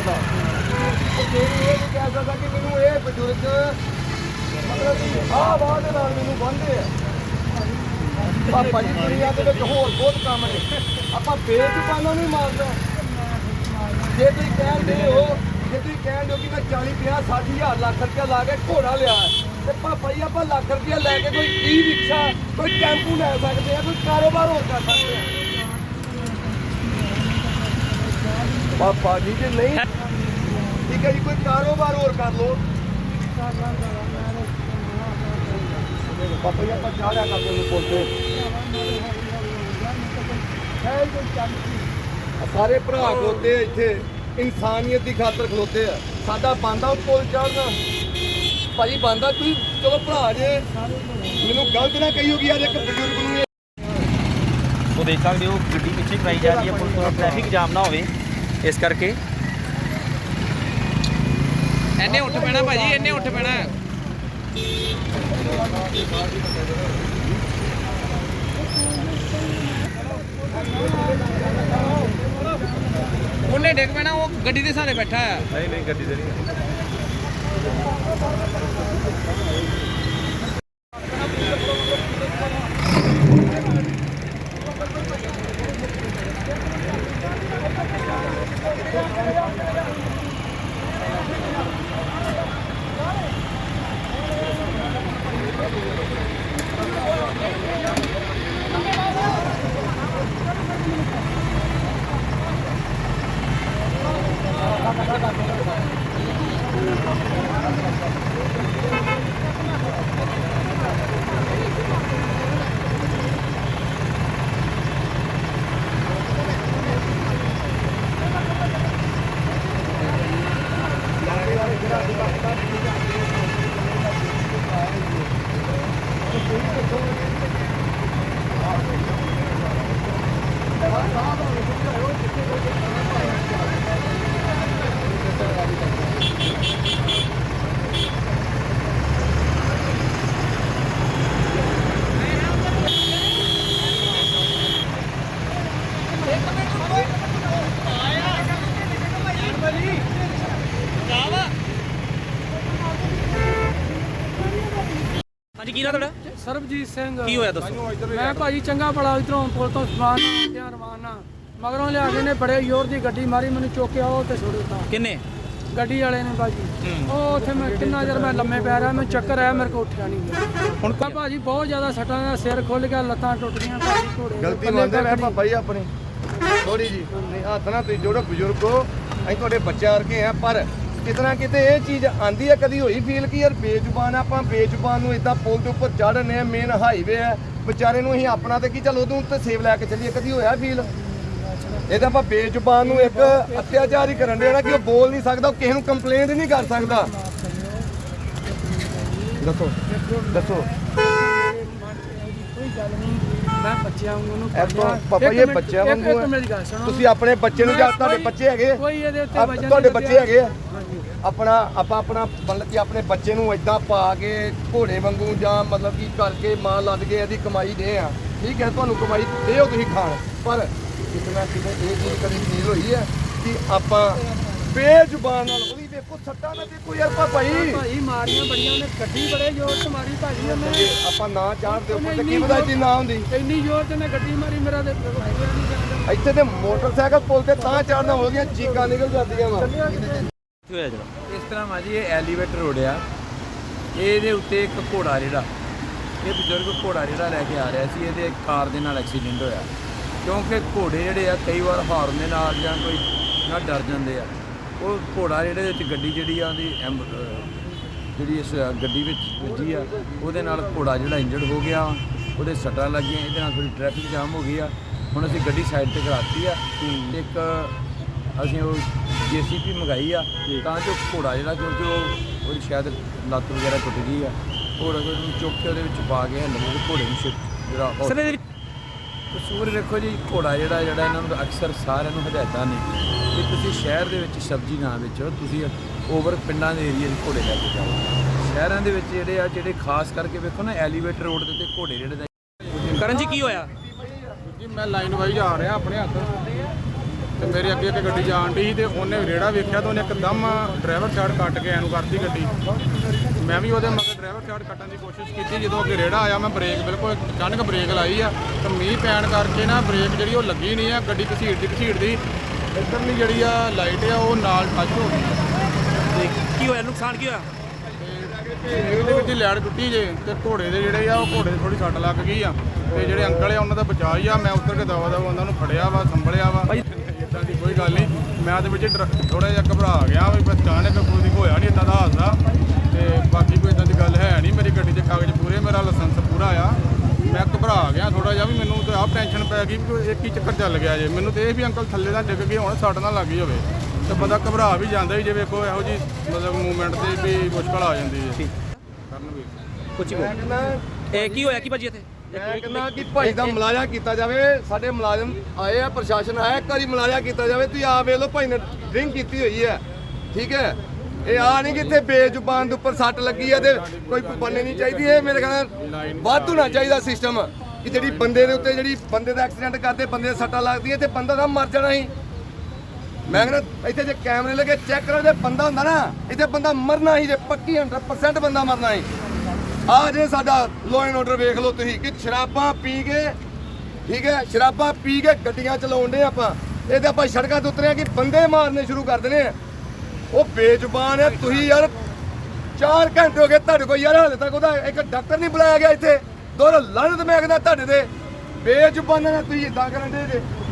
ਸਕਦਾ ਉਹ ਜੇ ਇਹ ਨਹੀਂ ਕਹਿ ਸਕਦਾ ਕਿ ਮੈਨੂੰ ਇਹ ਬਜ਼ੁਰਗ ਮਤਲਬ ਕਿ ਆਹ ਬਾਤ ਦੇ ਨਾਲ ਮੈਨੂੰ ਬੰਦੇ ਆ ਪਾਪਾ ਜੀ ਦੁਨੀਆ ਦੇ ਵਿੱਚ ਹੋਰ ਬਹੁਤ ਕੰਮ ਨੇ ਆਪਾਂ ਬੇਜ਼ੁਬਾਨਾਂ ਨੂੰ ਮਾਰਦਾ ਜੇ ਤੁਸੀਂ ਕਹਿੰਦੇ ਹੋ ਜੇ ਤੁਸੀਂ ਕਹਿੰਦੇ ਹੋ ਕਿ ਮੈਂ 40 50 60 ਹਜ਼ਾਰ ਲੱਖ ਰੁਪਇਆ ਲਾ ਕੇ ਘੋੜਾ ਲਿਆ ਹੈ, ਤੇ ਪਾਪਾ ਜੀ ਆਪਾਂ ਲੱਖ ਰੁਪਇਆ ਲੈ ਕੇ ਕੋਈ ਈ ਰਿਕਸ਼ਾ ਕੋਈ ਟੈਂਪੂ ਲੈ ਸਕਦੇ ਆ ਕੋਈ ਕਾਰੋਬਾਰ ਹੋਰ ਕਰ ਸਕਦੇ ਆ। ਪਾਪਾ ਜੀ ਜੇ ਨਹੀਂ ਠੀਕ ਹੈ ਜੀ ਕੋਈ ਕਾਰੋਬਾਰ ਹੋਰ ਕਰ ਲਓ। ਪਾਪਾ ਜੀ ਆਪਾਂ ਚਾਹ ਲਿਆ ਕਰਦੇ ਨੂੰ ਬੋਲਦੇ ਸਾਰੇ ਭਰਾ ਖਲੋਤੇ ਆ ਇੱਥੇ। ਇਨਸਾਨੀਅਤ ਦੀ ਖਾਤਰ ਖਲੋਤੇ ਆ। ਸਾਡਾ ਬੰਦਾ ਪੁੱਲ ਚੜਨਾ ਭਾਜੀ ਬੰਦਾ ਤੁਸੀਂ ਚਲੋ ਭਰਾ ਜੇ। ਮੈਨੂੰ ਗਲਤ ਨਾ ਕਹੀਓ ਕਿ ਯਾਰ ਇੱਕ ਬਜ਼ੁਰਗ ਨੂੰ ਉਹ ਦੇਖ ਸਕਦੇ ਹੋ ਗੱਡੀ ਪਿੱਛੇ ਕਰਾਈ ਜਾ ਰਹੀ ਹੈ ਪੁਲਿਸ ਤੋਂ ਟ੍ਰੈਫਿਕ ਜਾਮ ਨਾ ਹੋਵੇ। ਇਸ ਕਰਕੇ। ਇਹਨੇ ਉੱਠ ਪੈਣਾ ਭਾਜੀ ਇਹਨੇ ਉੱਠ ਪੈਣਾ। ਉਹਨੇ ਡਿੱਗ ਪੈਣਾ ਉਹ ਗੱਡੀ ਦੇ ਸਾਰੇ ਬੈਠਾ ਆ। ਨਹੀਂ ਨਹੀਂ ਗੱਡੀ ਦੇ ਨਹੀਂ। ਕੀ ਨਾਮ ਤੁਹਾਡਾ? ਸਰਬਜੀਤ ਸਿੰਘ। ਕੀ ਹੋਇਆ ਦੱਸੋ। ਮੈਂ ਭਾਜੀ ਚੰਗਾ ਬੜਾ ਇਧਰੋਂ ਪੁਲ ਤੋਂ ਸਮਾਨ ਲਿਆ ਰਵਾਨਾ ਮਗਰੋਂ ਲਿਆ ਕੇ ਨੇ ਬੜੇ ਜ਼ੋਰ ਦੀ ਗੱਡੀ ਮਾਰੀ ਮੈਨੂੰ ਚੁੱਕਿਆ ਉਹ ਤੇ ਛੋੜ ਦਿੱਤਾ। ਕਿੰਨੇ? ਗੱਡੀ ਵਾਲੇ ਨੇ ਭਾਜੀ। ਉਹ ਉੱਥੇ ਮੈਂ ਕਿੰਨਾ ਚਿਰ ਮੈਂ ਲੰਮੇ ਪੈ ਰਿਹਾ ਮੈਨੂੰ ਚੱਕਰ ਆਇਆ ਮੇਰੇ ਕੋਲ ਉੱਠਿਆ ਨਹੀਂ। ਹੁਣ ਤਾਂ ਭਾਜੀ ਬਹੁਤ ਜ਼ਿਆਦਾ ਸੱਟਾਂ ਦਾ ਸਿਰ ਖੁੱਲ ਗਿਆ ਲੱਤਾਂ ਟੁੱਟ ਗਈਆਂ ਭਾਜੀ ਘੋੜੇ ਗਲਤੀ ਮੰਨਦੇ ਮੈਂ ਪਾਪਾ ਜੀ ਆਪਣੀ। ਥੋੜੀ ਜੀ। ਨਹੀਂ ਹੱਥ ਨਾ ਤੁਸੀਂ ਜੋੜੋ ਬਜ਼ੁਰਗ। ਅਸੀਂ ਤੁਹਾਡੇ ਬੱਚਿਆਂ ਵਰਗੇ ਆ ਪਰ ਕਿਤਨਾ ਕਿਤੇ ਇਹ ਚੀਜ਼ ਆਂਦੀ ਹੈ ਕਦੀ ਹੋਈ ਫੀਲ ਕਿ ਯਾਰ ਬੇਜ਼ੁਬਾਨ ਆਪਾਂ ਬੇਜ਼ੁਬਾਨ ਨੂੰ ਇਦਾਂ ਪੁਲ ਦੇ ਉੱਪਰ ਚੜ੍ਹਨੇ ਆ ਮੇਨ ਹਾਈਵੇ ਆ। ਵਿਚਾਰੇ ਨੂੰ ਅਸੀਂ ਆਪਣਾ ਤੇ ਕੀ ਚੱਲ ਉਹਦੇ ਉੱਤੇ ਸੇਵ ਲੈ ਕੇ ਚੱਲੀਏ ਕਦੀ ਹੋਇਆ ਫੀਲ ਇਹ ਤਾਂ ਆਪਾਂ ਬੇਜ਼ੁਬਾਨ ਨੂੰ ਇੱਕ ਅਤਿਆਚਾਰ ਹੀ ਕਰਨ ਦੇਣਾ ਕਿ ਉਹ ਬੋਲ ਨਹੀਂ ਸਕਦਾ ਉਹ ਕਿਸੇ ਨੂੰ ਕੰਪਲੇਂਟ ਨਹੀਂ ਕਰ ਸਕਦਾ। ਦੱਸੋ ਦੱਸੋ। ਕੋਈ ਗੱਲ ਨਹੀਂ ਮੈਂ ਬੱਚਿਆਂ ਵਾਂਗੂ ਤੋਂ ਪੜ੍ਹਿਆ। ਪਾਪਾ ਇਹ ਬੱਚਿਆਂ ਵਾਂਗੂ ਹੈ ਤੁਸੀਂ ਆਪਣੇ ਬੱਚੇ ਨੂੰ ਜਾਂ ਤੁਹਾਡੇ ਬੱਚੇ ਹੈਗੇ? ਕੋਈ ਇਹਦੇ ਉੱਤੇ ਤੁਹਾਡੇ ਬੱਚੇ ਹੈਗੇ ਆ? ਆਪਣਾ ਆਪਾਂ ਆਪਣਾ ਮਤਲਬ ਕਿ ਆਪਣੇ ਬੱਚੇ ਨੂੰ ਇਦਾਂ ਪਾ ਕੇ ਘੋੜੇ ਵਾਂਗੂ ਜਾਂ ਮਤਲਬ ਕਿ ਕਰਕੇ ਮਾਂ ਲੱਦ ਕੇ ਇਹਦੀ ਕਮਾਈ ਦੇ ਆ। ਠੀਕ ਹੈ ਤੁਹਾਨੂੰ ਕਮਾਈ ਦਿਓ ਤੁਸੀਂ ਖਾਣ। ਪਰ ਕਿਤਨਾ ਕਿਤੇ ਇਹ ਚੀਜ਼ ਕਦੀ ਫੀਲ ਹੋਈ ਹੈ ਕਿ ਆਪਾਂ ਬੇਜ਼ੁਬਾਨ ਨਾਲ ਉਹਦੀ ਦੇਖੋ ਸੱਟਾਂ ਨਾ ਦੇਖੋ ਯਾਰ ਜੀ ਭਾਈ। ਮਾਰੀਆਂ ਬੜੀਆਂ ਉਹਨੇ ਗੱਡੀ ਬੜੇ ਜ਼ੋਰ ਤੇ ਮਾਰੀ ਭਾਜੀ ਉਹਨੇ। ਜੇ ਆਪਾਂ ਨਾ ਚਾੜਦੇ ਉੱਪਰ ਤੇ ਕੀ ਪਤਾ ਇੱਡੀ ਨਾ ਹੁੰਦੀ। ਇੰਨੀ ਜ਼ੋਰ ਤੇ ਨੇ ਗੱਡੀ ਮਾਰੀ ਮੇਰਾ ਤੇ ਇੱਥੇ ਤੇ ਮੋਟਰਸਾਈਕਲ ਪੁੱਲ ਤੇ ਤਾਂ ਚੜਨਾ ਹੋ ਗਿਆ ਚੀਕਾਂ ਨਿਕਲ ਜਾਂਦੀਆਂ ਵਾ। ਹੋਇਆ ਜਰਾ ਇਸ ਤਰ੍ਹਾਂ ਮਾਜੀ ਇਹ ਐਲੀਵੇਟਰ ਰੋਡ ਆ। ਇਹਦੇ ਉੱਤੇ ਇੱਕ ਘੋੜਾ ਜਿਹੜਾ ਇਹ ਬਜ਼ੁਰਗ ਘੋੜਾ ਜਿਹੜਾ ਲੈ ਕੇ ਆ ਰਿਹਾ ਸੀ ਇਹਦੇ ਕਾਰ ਦੇ ਨਾਲ ਐਕਸੀਡੈਂਟ ਹੋਇਆ। ਕਿਉਂਕਿ ਘੋੜੇ ਜਿਹੜੇ ਆ ਕਈ ਵਾਰ ਹਾਰਨ ਦੇ ਨਾਲ ਜਾਂ ਕੋਈ ਨਾਲ ਡਰ ਜਾਂਦੇ ਆ। ਉਹ ਘੋੜਾ ਜਿਹੜੇ ਵਿੱਚ ਗੱਡੀ ਜਿਹੜੀ ਆ ਉਹਦੀ ਜਿਹੜੀ ਇਸ ਗੱਡੀ ਵਿੱਚ ਵੱਜੀ ਆ ਉਹਦੇ ਨਾਲ ਘੋੜਾ ਜਿਹੜਾ ਇੰਜਰਡ ਹੋ ਗਿਆ ਉਹਦੇ ਸੱਟਾਂ ਲੱਗੀਆਂ ਇਹਦੇ ਨਾਲ ਥੋੜੀ ਟ੍ਰੈਫਿਕ ਜਾਮ ਹੋ ਗਈ ਆ। ਹੁਣ ਅਸੀਂ ਗੱਡੀ ਸਾਈਡ ਤੇ ਕਰਾਤੀ ਆ ਤੇ ਇੱਕ ਅਸੀਂ ਉਹ ਜੀਸੀਪੀ ਮੰਗਾਈ ਆ ਤਾਂ ਜੋ ਘੋੜਾ ਜਿਹੜਾ ਕਿਉਂਕਿ ਉਹ ਉਹਦੀ ਸ਼ਾਇਦ ਲੱਤ ਵਗੈਰਾ ਟੁੱਟ ਗਈ ਆ ਘੋੜਾ ਨੂੰ ਚੁੱਕ ਕੇ ਉਹਦੇ ਵਿੱਚ ਪਾ ਕੇ ਹੰਡਦੇ ਘੋੜੇ ਨੂੰ ਸ਼ਿਫਟ ਜਿਹੜਾ ਸਰ ਇਹਦੇ ਵਿੱਚ ਕਸੂਰ ਵੇਖੋ ਜੀ ਘੋੜਾ ਜਿਹੜਾ ਜਿਹੜਾ ਇਹਨਾਂ ਨੂੰ ਅਕਸਰ ਸਾਰਿਆਂ ਨੂੰ ਹਦਾਇਤਾਂ ਨੇ ਕਿ ਤੁਸੀਂ ਸ਼ਹਿਰ ਦੇ ਵਿੱਚ ਸਬਜ਼ੀ ਨਾ ਵੇਚੋ ਤੁਸੀਂ ਓਵਰ ਪਿੰਡਾਂ ਦੇ ਏਰੀਆ 'ਚ ਘੋੜੇ ਲੈ ਕੇ ਜਾਓ। ਸ਼ਹਿਰਾਂ ਦੇ ਵਿੱਚ ਜਿਹੜੇ ਆ ਜਿਹੜੇ ਖਾਸ ਕਰਕੇ ਵੇਖੋ ਨਾ ਐਲੀਵੇਟਰ ਰੋਡ ਦੇ ਉੱਤੇ ਘੋੜੇ ਜਿਹੜੇ ਕਰਨ ਜੀ ਕੀ ਹੋਇਆ? ਜੀ ਮੈਂ ਲਾਈਨ ਵਾਈਜ਼ ਆ ਰਿਹਾ ਆਪਣੇ ਹੱਥ। ਤੇ ਮੇਰੇ ਅੱਗੇ ਇੱਕ ਗੱਡੀ ਜਾਣ ਡਈ ਸੀ ਤੇ ਉਹਨੇ ਰੇੜਾ ਵੇਖਿਆ ਤੇ ਉਹਨੇ ਇੱਕਦਮ ਡਰਾਈਵਰ ਸਾਈਡ ਕੱਟ ਕੇ ਐਨੂੰ ਕਰਤੀ ਗੱਡੀ। ਮੈਂ ਵੀ ਉਹਦੇ ਮਗਰ ਡਰਾਈਵਰ ਸਾਈਡ ਕੱਟਣ ਦੀ ਕੋਸ਼ਿਸ਼ ਕੀਤੀ ਜਦੋਂ ਅੱਗੇ ਰੇੜਾ ਆਇਆ ਮੈਂ ਬ੍ਰੇਕ ਬਿਲਕੁਲ ਅਚਾਨਕ ਬ੍ਰੇਕ ਲਾਈ ਆ ਤੇ ਮੀਂਹ ਪੈਣ ਕਰਕੇ ਨਾ ਬ੍ਰੇਕ ਜਿਹੜੀ ਉਹ ਲੱਗੀ ਨਹੀਂ ਆ ਗੱਡੀ ਘਸੀੜਦੀ ਘਸੀੜਦੀ ਇੱਧਰਲੀ ਜਿਹੜੀ ਆ ਲਾਈਟ ਆ ਉਹ ਨਾਲ ਟੱਚ ਹੋ ਗਈ। ਕੀ ਹੋਇਆ? ਨੁਕਸਾਨ ਕੀ ਹੋਇਆ? ਇਹਦੇ ਵਿੱਚ ਲੈੜ ਟੁੱਟੀ ਜੇ ਤੇ ਘੋੜੇ ਦੇ ਜਿਹੜੇ ਆ ਉਹ ਘੋੜੇ ਦੀ ਥੋੜੀ ਸੱਟ ਲੱਗ ਗਈ ਆ। ਤੇ ਜਿਹੜੇ ਅੰਕਲ ਆ ਉਹਨਾਂ ਦਾ ਬਚਾਅ ਹੀ ਆ। ਮੈਂ ਉੱਤਰ ਕੇ ਦਵਾ ਦਵਾ ਉਹਨਾਂ ਨੂੰ ਫੜਿਆ ਵਾ ਸੰਭਲਿਆ ਵਾ। ਇਦਾਂ ਦੀ ਕੋਈ ਗੱਲ ਨਹੀਂ। ਮੈਂ ਤੇ ਵਿੱਚ ਥੋੜਾ ਜਿਹਾ ਘਬਰਾ ਗਿਆ ਵੀ ਬਸ ਅਚਾਨਕ ਕੋਈ ਹੋਇਆ ਨਹੀਂ ਇਦਾਂ ਦਾ ਹਾਦਸਾ। ਤੇ ਬਾਕੀ ਕੋਈ ਇਦਾਂ ਦੀ ਗੱਲ ਹੈ ਨਹੀਂ। ਮੇਰੀ ਗੱਡੀ ਦੇ ਕਾਗਜ਼ ਪੂਰੇ ਮੇਰਾ ਲਾਇਸੈਂਸ ਪੂਰਾ ਆ। ਮੈਂ ਘਬਰਾ ਗਿਆ ਥੋੜਾ ਜਿਹਾ ਵੀ ਮੈਨੂੰ ਤੇ ਆਪ ਟੈਨਸ਼ਨ ਪੈ ਗਈ ਵੀ ਇੱਕ ਹੀ ਚੱਕਰ ਚੱਲ ਗਿਆ ਜੇ। ਮੈਨੂੰ ਤੇ ਇਹ ਵੀ ਅੰਕਲ ਥੱਲੇ ਦਾ ਡਿੱਗ ਗਏ ਹੁਣ ਸੱਟ ਨਾ ਲੱਗ ਗਈ ਹੋਵੇ। ਤੇ ਬੰਦਾ ਘਬਰਾ ਵੀ ਜਾਂਦਾ ਹੀ ਜੇ ਵੇਖੋ ਇਹੋ ਜੀ ਮਤਲਬ ਮੂਵਮੈਂਟ ਤੇ ਵੀ ਮੁਸ਼ਕਲ ਆ ਜਾਂਦੀ ਹੈ। ਕਰਨਵੀਰ ਮੈਂ ਕਹਿੰਦਾ ਇਹ ਕੀ ਹੋਇਆ? ਕੀ ਭਾਜੀ ਇੱਥੇ? ਮੈਂ ਕਹਿੰਦਾ ਕਿ ਭਾਈ ਦਾ ਮੁਲਾਜ਼ਾ ਕੀਤਾ ਜਾਵੇ, ਸਾਡੇ ਮੁਲਾਜ਼ਮ ਆਏ ਆ, ਪ੍ਰਸ਼ਾਸਨ ਆਇਆ, ਇੱਕ ਵਾਰੀ ਮੁਲਾਜ਼ਾ ਕੀਤਾ ਜਾਵੇ, ਤੁਸੀਂ ਆ ਵੇਖ ਲਓ ਭਾਈ ਨੇ ਡਰਿੰਕ ਕੀਤੀ ਹੋਈ ਹੈ। ਠੀਕ ਹੈ? ਇਹ ਆ ਨਹੀਂ ਕਿ ਇੱਥੇ ਬੇਜ਼ੁਬਾਨ ਦੇ ਉੱਪਰ ਸੱਟ ਲੱਗੀ ਹੈ ਤੇ ਕੋਈ ਬੰਨੇ ਨਹੀਂ ਚਾਹੀਦੀ, ਇਹ ਮੇਰੇ ਖਿਆਲ ਵੱਧ ਹੋਣਾ ਚਾਹੀਦਾ ਸਿਸਟਮ ਕਿ ਜਿਹੜੀ ਬੰਦੇ ਦੇ ਉੱਤੇ ਜਿਹੜੀ ਬੰਦੇ ਦਾ ਐਕਸੀਡੈਂਟ ਕਰਦੇ, ਬੰਦੇ ਦੇ ਸੱਟਾਂ ਲੱਗਦੀਆਂ ਤੇ ਬੰਦਾ ਤਾਂ ਮਰ ਜਾਣਾ ਸੀ ਮੈਂ ਕਹਿੰਦਾ ਇੱਥੇ ਜੇ ਕੈਮਰੇ ਲੱਗੇ ਚੈੱਕ ਕਰੋ, ਜੇ ਬੰਦਾ ਹੁੰਦਾ ਨਾ, ਇੱਥੇ ਬੰਦਾ ਮਰਨਾ ਹੀ, ਜੇ ਪੱਕੀ 100% ਬੰਦਾ ਮਰਨਾ ਹੀ। ਆ ਜੇ ਸਾਡਾ ਲੋ ਐਂਡ ਆਰਡਰ ਵੇਖ ਲਓ ਤੁਸੀਂ ਕਿ ਸ਼ਰਾਬਾਂ ਪੀ ਕੇ, ਠੀਕ ਹੈ, ਸ਼ਰਾਬਾਂ ਪੀ ਕੇ ਗੱਡੀਆਂ ਚਲਾਉਂਦੇ ਆਪਾਂ। ਇਹਦੇ ਆਪਾਂ ਸੜਕਾਂ ਤੇ ਉਤਰਿਆ ਕਿ ਬੰਦੇ ਮਾਰਨੇ ਸ਼ੁਰੂ ਕਰ ਦੇਣੇ ਆ। ਉਹ ਬੇਜ਼ੁਬਾਨ ਹੈ ਤੁਸੀਂ ਯਾਰ 4 ਘੰਟੇ ਹੋ ਗਏ ਤੁਹਾਡੇ ਕੋਲ ਯਾਰ, ਹਾਲੇ ਤੱਕ ਉਹਦਾ ਇੱਕ ਡਾਕਟਰ ਨਹੀਂ ਬੁਲਾਇਆ ਗਿਆ ਇੱਥੇ। ਦੋਰ ਲੜਨ ਮੈਂ ਕਹਿੰਦਾ ਤੁਹਾਡੇ ਤੇ। ਬੇਜ਼ੁਬਾਨਾਂ ਨਾਲ ਤੁਸੀਂ ਇਦਾਂ ਕਰਨ ਦੇ